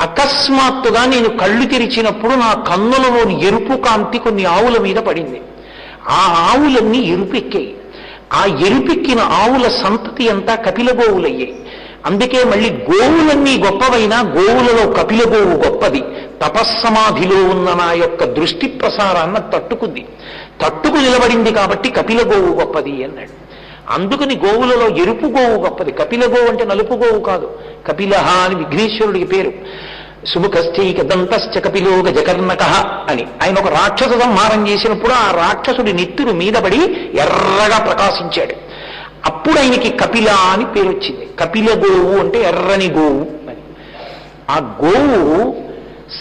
అకస్మాత్తుగా నేను కళ్ళు తెరిచినప్పుడు నా కన్నులలోని ఎరుపు కాంతి కొన్ని ఆవుల మీద పడింది. ఆ ఆవులన్నీ ఎరుపెక్కాయి. ఆ ఎరుపెక్కిన ఆవుల సంతతి అంతా కపిల గోవులయ్యాయి అందుకే మళ్ళీ గోవులన్నీ గొప్పవైనా గోవులలో కపిల గోవు గొప్పది. తపస్సమాధిలో ఉన్న నా యొక్క దృష్టి ప్రసారాన్ని తట్టుకుంది. తట్టుకు నిలబడింది కాబట్టి కపిల గోవు గొప్పది అన్నాడు. అందుకని గోవులలో ఎరుపు గోవు గొప్పది. కపిల గోవు అంటే నలుపు గోవు కాదు. కపిలహ అని విఘ్నేశ్వరుడికి పేరు. సుముఖస్థైక దంతశ్చ కపిలో గజకర్ణక అని. ఆయన ఒక రాక్షస సంహారం చేసినప్పుడు ఆ రాక్షసుడి నెత్తురు మీద పడి ఎర్రగా ప్రకాశించాడు. అప్పుడు ఆయనకి కపిల అని పేరు వచ్చింది. కపిల గోవు అంటే ఎర్రని గోవు అని. ఆ గోవు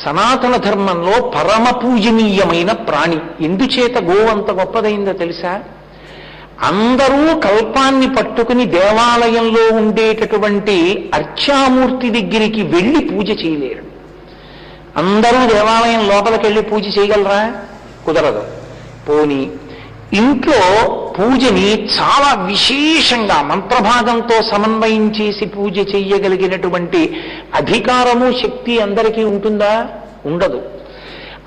సనాతన ధర్మంలో పరమ పూజనీయమైన ప్రాణి. ఎందుచేత గోవు అంత గొప్పదైందో తెలుసా? అందరూ కల్పాన్ని పట్టుకుని దేవాలయంలో ఉండేటటువంటి అర్చామూర్తి దగ్గరికి వెళ్ళి పూజ చేయలేరు. అందరూ దేవాలయం లోపలికి వెళ్ళి పూజ చేయగలరా? కుదరదు. పోని ఇంట్లో పూజని చాలా విశేషంగా మంత్రభాగంతో సమన్వయం చేసి పూజ చెయ్యగలిగినటువంటి అధికారము శక్తి అందరికీ ఉంటుందా? ఉండదు.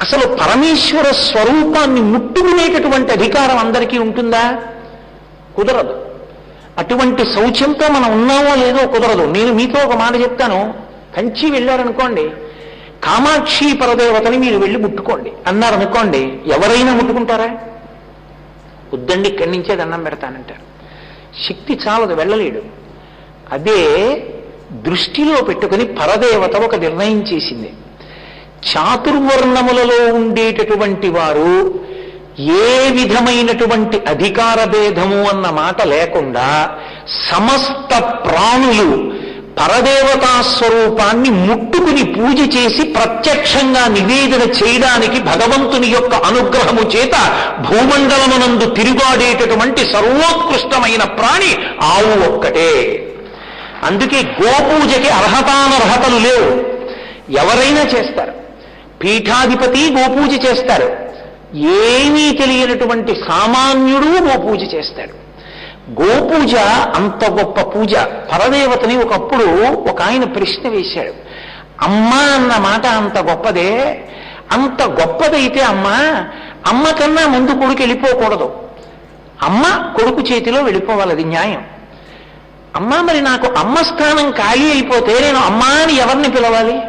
అసలు పరమేశ్వర స్వరూపాన్ని ముట్టుకునేటటువంటి అధికారం అందరికీ ఉంటుందా? కుదరదు. అటువంటి శౌచ్యంతో మనం ఉన్నామో లేదో కుదరదు. నేను మీతో ఒక మాట చెప్తాను. కంచి వెళ్ళారనుకోండి కామాక్షి పరదేవతని మీరు వెళ్ళి ముట్టుకోండి. అన్నారనుకోండి ఎవరైనా ముట్టుకుంటారా? వద్దండి ఇక్కడి నుంచే దండం పెడతానంటారు శక్తి చాలదు వెళ్ళలేడు. అదే దృష్టిలో పెట్టుకుని పరదేవత ఒక నిర్ణయం చేసింది. చాతుర్వర్ణములలో ఉండేటటువంటి వారు ఏ విధమైనటువంటి అధికార భేదము అన్న మాట లేకుండా సమస్త ప్రాణులు పరదేవతా స్వరూపాన్ని ముట్టుకుని పూజ చేసి ప్రత్యక్షంగా నివేదన చేయడానికి భగవంతుని యొక్క అనుగ్రహము చేత భూమండలమునందు తిరుగాడేటటువంటి సర్వోత్కృష్టమైన ప్రాణి ఆవు ఒక్కటే. అందుకే గోపూజకి అర్హతానర్హతలు లేవు. ఎవరైనా చేస్తారు. పీఠాధిపతి గోపూజ చేస్తారు. ఏమీ తెలియనటువంటి సామాన్యుడు గోపూజ చేస్తాడు. గోపూజ అంత గొప్ప పూజ. పరదేవతని ఒకప్పుడు ఒక ఆయన ప్రశ్న వేశాడు. అమ్మ అన్న మాట అంత గొప్పదే. అంత గొప్పదైతే అమ్మ అమ్మ కన్నా ముందు కొడుకు వెళ్ళిపోకూడదు. అమ్మ కొడుకు చేతిలో వెళ్ళిపోవాలి అది న్యాయం. అమ్మ మరి నాకు అమ్మ స్థానం ఖాళీ అయిపోతే నేను అమ్మ అని ఎవరిని పిలవాలి?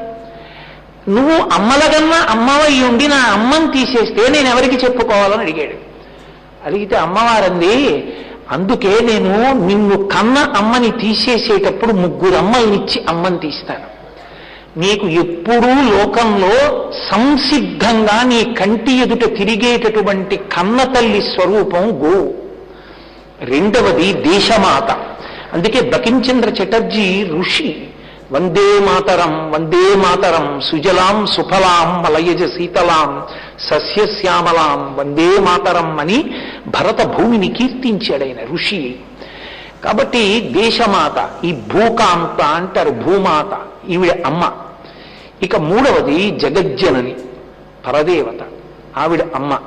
నువ్వు అమ్మలగన్నా అమ్మవై ఉండి నా అమ్మని తీసేస్తే నేను ఎవరికి చెప్పుకోవాలని అడిగాడు. అడిగితే అమ్మవారంది అందుకే నేను నిన్ను కన్న అమ్మని తీసేసేటప్పుడు ముగ్గురు అమ్మల్నిచ్చి అమ్మని తీస్తాను. నీకు ఎప్పుడూ లోకంలో సంసిద్ధంగా నీ కంటి ఎదుట తిరిగేటటువంటి కన్న తల్లి స్వరూపం గో. రెండవది దేశమాత. అందుకే బకించంద్ర చటర్జీ ఋషి వందే మాతరం వందే మాతరం సుజలాం సుఫలాం మలయజ శీతలాం సస్యశ్యామలాం వందే మాతరం అని భరత భూమిని కీర్తించాడైన ఋషి. కాబట్టి దేశమాత ఈ భూకాంత అంటారు భూమాత ఈవిడ అమ్మ. ఇక మూడవది జగజ్జనని పరదేవత ఆవిడ అమ్మ.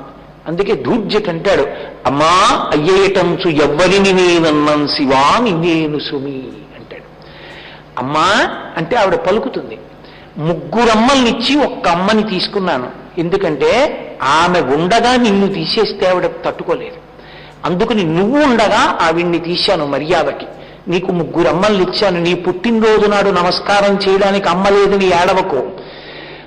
అందుకే దూర్జకంటాడు అమ్మా అయ్యేటంచు ఎవ్వరిని నేనన్నం శివా నిన్నేను సుమీ అమ్మా అంటే ఆవిడ పలుకుతుంది. ముగ్గురమ్మల్నిచ్చి ఒక్క అమ్మని తీసుకున్నాను. ఎందుకంటే ఆమె ఉండగా నిన్ను తీసేస్తే ఆవిడ తట్టుకోలేదు. అందుకని నువ్వు ఉండగా ఆవిడ్ని తీశాను మర్యాదకి. నీకు ముగ్గురు అమ్మల్ని ఇచ్చాను నీ పుట్టినరోజు నాడు నమస్కారం చేయడానికి అమ్మ లేదని ఏడవకు.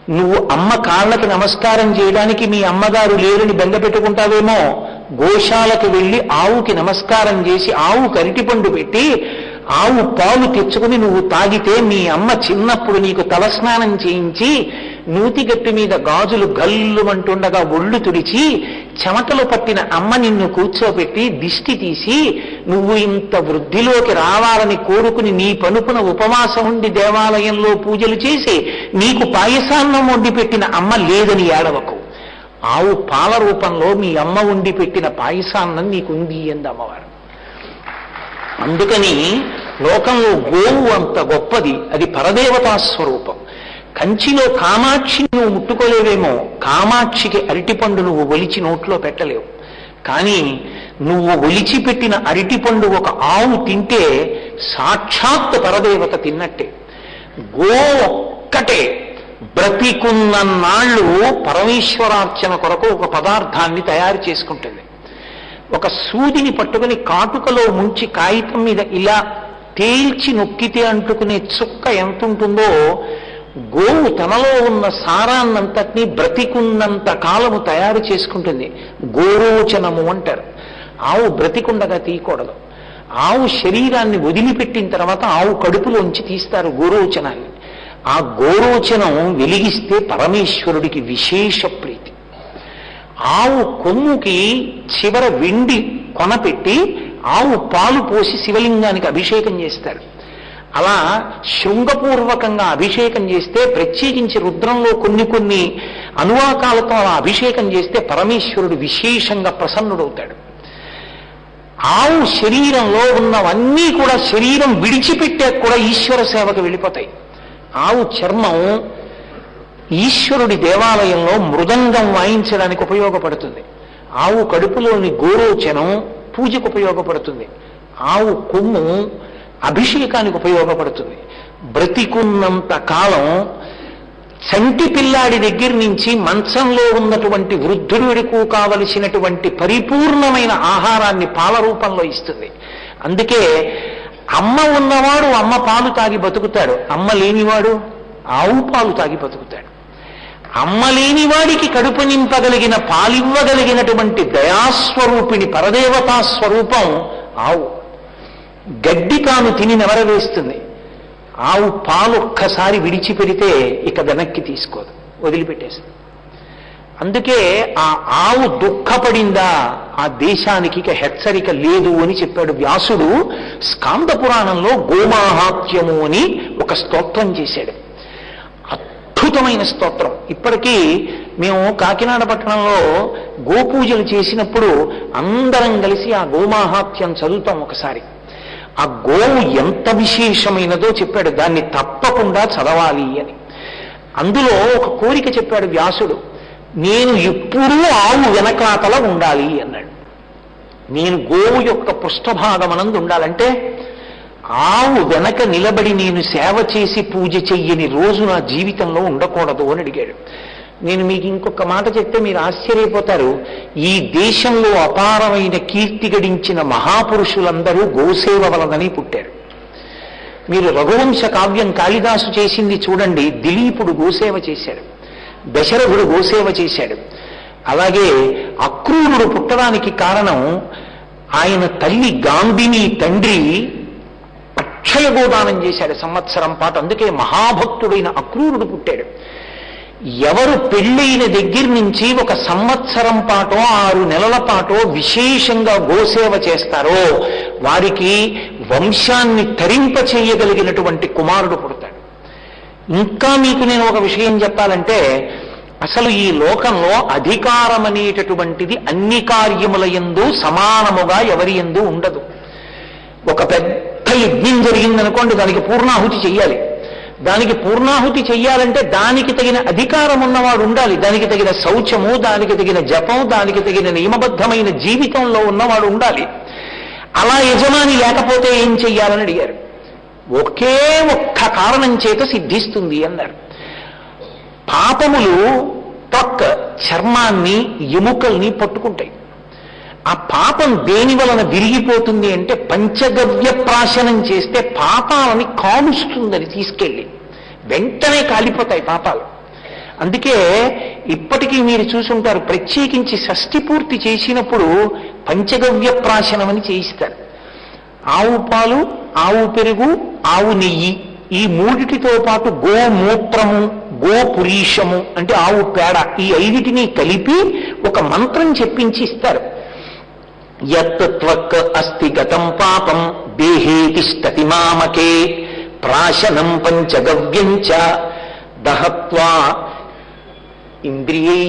నువ్వు అమ్మ కాళ్ళకి నమస్కారం చేయడానికి మీ అమ్మగారు లేరని బెంగ పెట్టుకుంటావేమో. గోశాలకు వెళ్ళి ఆవుకి నమస్కారం చేసి ఆవు కరిటిపండు పెట్టి ఆవు పాలు తెచ్చుకుని నువ్వు తాగితే మీ అమ్మ చిన్నప్పుడు నీకు తలస్నానం చేయించి నూతిగట్టు మీద గాజులు గల్లుమంటుండగా ఒళ్ళు తుడిచి చెమటలు పట్టిన అమ్మ నిన్ను కూర్చోబెట్టి దిష్టి తీసి నువ్వు ఇంత వృద్ధిలోకి రావాలని కోరుకుని నీ పనుకున ఉపవాసం ఉండి దేవాలయంలో పూజలు చేసి నీకు పాయసాన్నం వండి పెట్టిన అమ్మ లేదని ఏడవకు. ఆవు పాల రూపంలో మీ అమ్మ వండి పెట్టిన పాయసాన్నం నీకుంది అంది అమ్మవారు. అందుకని లోకంలో గోవు అంత గొప్పది. అది పరదేవతా స్వరూపం. కంచిలో కామాక్షిని నువ్వు ముట్టుకోలేవేమో కామాక్షికి అరటిపండు నువ్వు ఒలిచి నోట్లో పెట్టలేవు. కానీ నువ్వు ఒలిచిపెట్టిన అరటిపండు ఒక ఆవు తింటే సాక్షాత్ పరదేవత తిన్నట్టే. గో ఒక్కటే. బ్రతికున్నన్నాళ్ళు పరమేశ్వరార్చన కొరకు ఒక పదార్థాన్ని తయారు చేసుకుంటుంది. ఒక సూదిని పట్టుకుని కాటుకలో ముంచి కాగితం మీద ఇలా తేల్చి నొక్కితే అంటుకునే చుక్క ఎంత ఉంటుందో గోవు తనలో ఉన్న సారాన్నంతటినీ బ్రతికున్నంత కాలము తయారు చేసుకుంటుంది. గోరోచనము అంటారు. ఆవు బ్రతికుండగా తీయకూడదు. ఆవు శరీరాన్ని వదిలిపెట్టిన తర్వాత ఆవు కడుపులోంచి తీస్తారు గోరోచనాన్ని. ఆ గోరోచనం వెలిగిస్తే పరమేశ్వరుడికి విశేష ప్రీతి. ఆవు కొమ్ముకి చివర వెండి కొనపెట్టి ఆవు పాలు పోసి శివలింగానికి అభిషేకం చేస్తారు. అలా శృంగపూర్వకంగా అభిషేకం చేస్తే ప్రత్యేకించి రుద్రంలో కొన్ని కొన్ని అనువాకాలతో అలా అభిషేకం చేస్తే పరమేశ్వరుడు విశేషంగా ప్రసన్నుడవుతాడు. ఆవు శరీరంలో ఉన్నవన్నీ కూడా శరీరం విడిచిపెట్టాక కూడా ఈశ్వర సేవకు వెళ్ళిపోతాయి. ఆవు చర్మం ఈశ్వరుడి దేవాలయంలో మృదంగం వాయించడానికి ఉపయోగపడుతుంది. ఆవు కడుపులోని గోరోచనం పూజకు ఉపయోగపడుతుంది. ఆవు కొమ్ము అభిషేకానికి ఉపయోగపడుతుంది. బ్రతికున్నంత కాలం చంటి పిల్లాడి దగ్గర నుంచి మంచంలో ఉన్నటువంటి వృద్ధుడికు కావలసినటువంటి పరిపూర్ణమైన ఆహారాన్ని పాల రూపంలో ఇస్తుంది. అందుకే అమ్మ ఉన్నవాడు అమ్మ పాలు తాగి బతుకుతాడు. అమ్మ లేనివాడు ఆవు పాలు తాగి బతుకుతాడు. అమ్మలేని వాడికి కడుపు నింపగలిగిన పాలివ్వగలిగినటువంటి దయాస్వరూపిణి పరదేవతా స్వరూపం ఆవు. గడ్డి తాను తిని నెవరవేస్తుంది ఆవు పాలు ఒక్కసారి విడిచిపెడితే ఇక వెనక్కి తీసుకోదు వదిలిపెట్టేస్తుంది. అందుకే ఆ ఆవు దుఃఖపడిందా ఆ దేశానికి ఇక హెచ్చరిక లేదు అని చెప్పాడు వ్యాసుడు. స్కాంద పురాణంలో గోమాహాత్యము అని ఒక స్తోత్రం చేశాడు. అద్భుతమైన స్తోత్రం. ఇప్పటికీ మేము కాకినాడ పట్టణంలో గోపూజలు చేసినప్పుడు అందరం కలిసి ఆ గోమాహాత్యం చదువుతాం ఒకసారి. ఆ గోవు ఎంత విశేషమైనదో చెప్పాడు. దాన్ని తప్పకుండా చదవాలి అని. అందులో ఒక కోరిక చెప్పాడు వ్యాసుడు. నేను ఎప్పుడూ ఆవు వెనకాతల ఉండాలి అన్నాడు. నేను గోవు యొక్క పృష్ఠభాగమనందు ఉండాలంటే ఆవు వెనక నిలబడి నేను సేవ చేసి పూజ చెయ్యని రోజు నా జీవితంలో ఉండకూడదు అని అడిగాడు. నేను మీకు ఇంకొక మాట చెప్తే మీరు ఆశ్చర్యపోతారు. ఈ దేశంలో అపారమైన కీర్తి గడించిన మహాపురుషులందరూ గోసేవ వలనని పుట్టారు. మీరు రఘువంశ కావ్యం కాళిదాసు చేసింది చూడండి దిలీపుడు గోసేవ చేశాడు దశరథుడు గోసేవ చేశాడు. అలాగే అక్రూరుడు పుట్టడానికి కారణం ఆయన తల్లి గాంధిని తండ్రి అక్షయ గోదానం చేశాడు సంవత్సరం పాటు. అందుకే మహాభక్తుడైన అక్రూరుడు పుట్టాడు. ఎవరు పెళ్ళైన దగ్గర నుంచి ఒక సంవత్సరం పాటో ఆరు నెలల పాటో విశేషంగా గోసేవ చేస్తారో వారికి వంశాన్ని తరింప చేయగలిగినటువంటి కుమారుడు పుడతాడు. ఇంకా మీకు నేను ఒక విషయం చెప్పాలంటే అసలు ఈ లోకంలో అధికారం అనేటటువంటిది అన్ని కార్యముల ఎందు సమానముగా ఎవరి ఎందు ఉండదు. ఒక పెద్ద యజ్ఞం జరిగిందనుకోండి దానికి పూర్ణాహుతి చెయ్యాలి. దానికి పూర్ణాహుతి చెయ్యాలంటే దానికి తగిన అధికారం ఉన్నవాడు ఉండాలి. దానికి తగిన శౌచము దానికి తగిన జపం దానికి తగిన నియమబద్ధమైన జీవితంలో ఉన్నవాడు ఉండాలి. అలా యజమాని లేకపోతే ఏం చెయ్యాలని అడిగారు. ఒకే ఒక్క కారణం చేత సిద్ధిస్తుంది అన్నారు. పాపములు త్వక్ చర్మాన్ని ఎముకల్ని పట్టుకుంటాయి. ఆ పాపం దేని వలన విరిగిపోతుంది అంటే పంచగవ్య ప్రాశనం చేస్తే పాపాలని కాలుస్తుందని తీసుకెళ్ళి వెంటనే కాలిపోతాయి పాపాలు. అందుకే ఇప్పటికీ మీరు చూసుంటారు ప్రత్యేకించి షష్ఠి పూర్తి చేసినప్పుడు పంచగవ్య ప్రాశనం అని చేయిస్తారు. ఆవు పాలు ఆవు పెరుగు ఆవు నెయ్యి ఈ మూడిటితో పాటు గోమూత్రము గోపురీషము అంటే ఆవు పేడ ఈ ఐదిటిని కలిపి ఒక మంత్రం చెప్పించి ఇస్తారు. యత్ త్వక్ అస్తి గతం పాపం దేహేతి తిష్టతి మామకే ప్రాశనం పంచగవ్యం చ దహత్వా ఇంద్రియై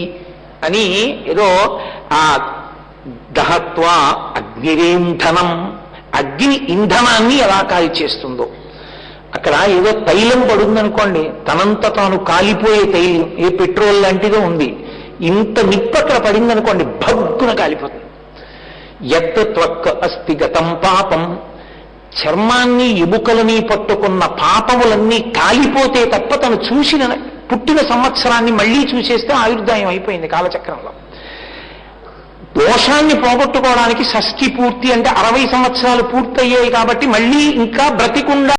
అని ఏదో ఆ దహత్వా అగ్నిరేంధనం అగ్ని ఇంధనాన్ని ఎలా కాల్చేస్తుందో అక్కడ ఏదో తైలం పడుందనుకోండి తనంత తాను కాలిపోయే తైలం ఏ పెట్రోల్ లాంటిదో ఉంది. ఇంత నిప్పు అక్కడ పడిందనుకోండి భగ్గున కాలిపోతుంది. ఎత్ త్వక్ అస్థి గతం పాపం. చర్మాన్ని ఎముకలని పట్టుకున్న పాపములన్నీ కాలిపోతే తప్ప తను చూసిన పుట్టిన సంవత్సరాన్ని మళ్ళీ చూసేస్తే ఆయుర్దాయం అయిపోయింది కాలచక్రంలో. దోషాన్ని పోగొట్టుకోవడానికి షష్ఠి పూర్తి అంటే అరవై సంవత్సరాలు పూర్తయ్యాయి కాబట్టి మళ్ళీ ఇంకా బ్రతికుండా